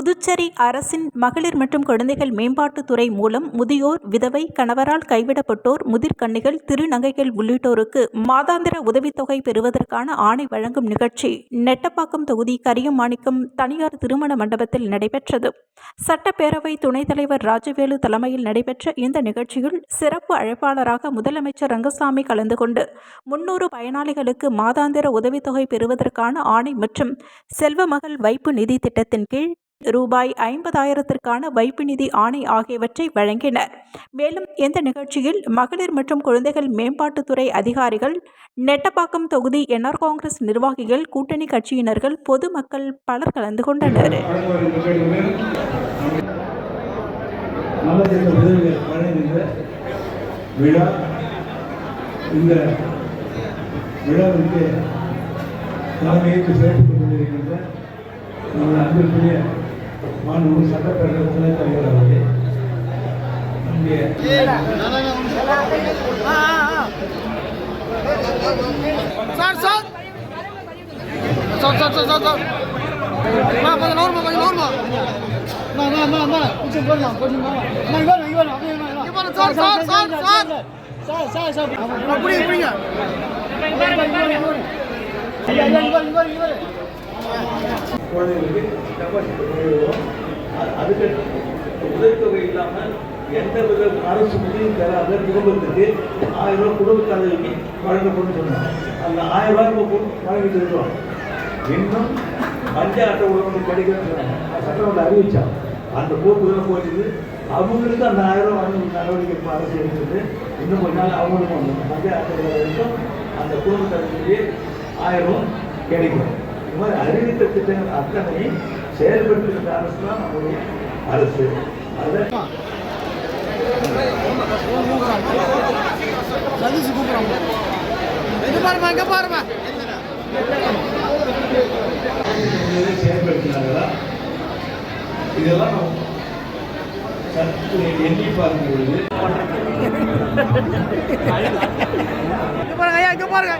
புதுச்சேரி அரசின் மகளிர் மற்றும் குழந்தைகள் மேம்பாட்டுத்துறை மூலம் முதியோர் விதவை கணவரால் கைவிடப்பட்டோர் முதிர்கன்னிகள் திருநங்கைகள் உள்ளிட்டோருக்கு மாதாந்திர உதவித்தொகை பெறுவதற்கான ஆணை வழங்கும் நிகழ்ச்சி நெட்டப்பாக்கம் தொகுதி கரியமாணிக்கம் தனியார் திருமண மண்டபத்தில் நடைபெற்றது. சட்டப்பேரவை துணைத் தலைவர் ராஜவேலு தலைமையில் நடைபெற்ற இந்த நிகழ்ச்சியில் சிறப்பு அழைப்பாளராக முதலமைச்சர் ரங்கசாமி கலந்து கொண்டு முன்னூறு பயனாளிகளுக்கு மாதாந்திர உதவித்தொகை பெறுவதற்கான ஆணை மற்றும் செல்வமகள் வைப்பு நிதி திட்டத்தின் கீழ் ரூபாய் ஐம்பதாயிரத்திற்கான வைப்பு நிதி ஆணை ஆகியவற்றை வழங்கினர். மேலும் இந்த நிகழ்ச்சியில் மகளிர் மற்றும் குழந்தைகள் மேம்பாட்டுத்துறை அதிகாரிகள் நெட்டப்பாக்கம் தொகுதி என்ஆர் காங்கிரஸ் நிர்வாகிகள் கூட்டணி கட்சியினர்கள் பொதுமக்கள் பலர் கலந்து கொண்டனர். விழா. இந்த விழாவிற்கு தலைமையேற்று கொண்டிருக்கின்ற அன்பிற்குரிய மாண்பு சட்டப்பேரவை துணைத் தலைவர் அவர்களே sir sir. Sir sir sir sir sir. கொஞ்சம் நோருமா கொஞ்சம் நோருமா மா. மா மா மா கொஞ்சம் போடலாம் கொஞ்சம் நான் இவன் இவன் அப்படியே இவன் sir, sir, sir, sir. Sir. Sir sir. புரியுங்க புரியுங்க ஐயா ஐயா இவர் இவர் இவர் குழந்தைகளுக்கு டெபாசிட் பண்ணிடுவோம் அது- அதுக்கு உதவித்தொகை இல்லாமல் எந்த வித அரசு உதவியும் தராத குடும்பத்துக்கு ஆயிரம் ரூபாய் குடும்ப வழங்கப்படும் சொன்னாங்க. அந்த ஆயிரம் ரூபாய் நம்ம கொடு- வழங்கிட்டு இன்னும் மஞ்சள் அட்டை உள்ளவங்க படிக்கிறேன் சொன்னாங்க. சட்டமன்ற அறிவிச்சாங்க. அந்த தான் போயிடுது. அவங்களுக்கு அந்த ஆயிரம் ரூபாய் நடவடிக்கை இப்ப அரசு எடுத்துட்டு இன்னும் கொஞ்ச நாள் அவங்களுக்கும் அந்த மஞ்சள் அட்டை வரைக்கும் அந்த குடும்ப ஆயிரம் கிடைக்கும். இது மாதிரி அறிவித்த திட்டங்கள் அத்தனையும் செயல்படுத்துகின்ற அரசு தான் நம்முடைய அரசு. அதை சதீஷ் கூப்பிடுறாங்க பாருமா எங்க பாருமா செயல்படுத்தினாங்களா இதெல்லாம் சற்று எண்ணி பார்க்கும் பொழுது பாருங்க ஐயா இங்க பாருங்க.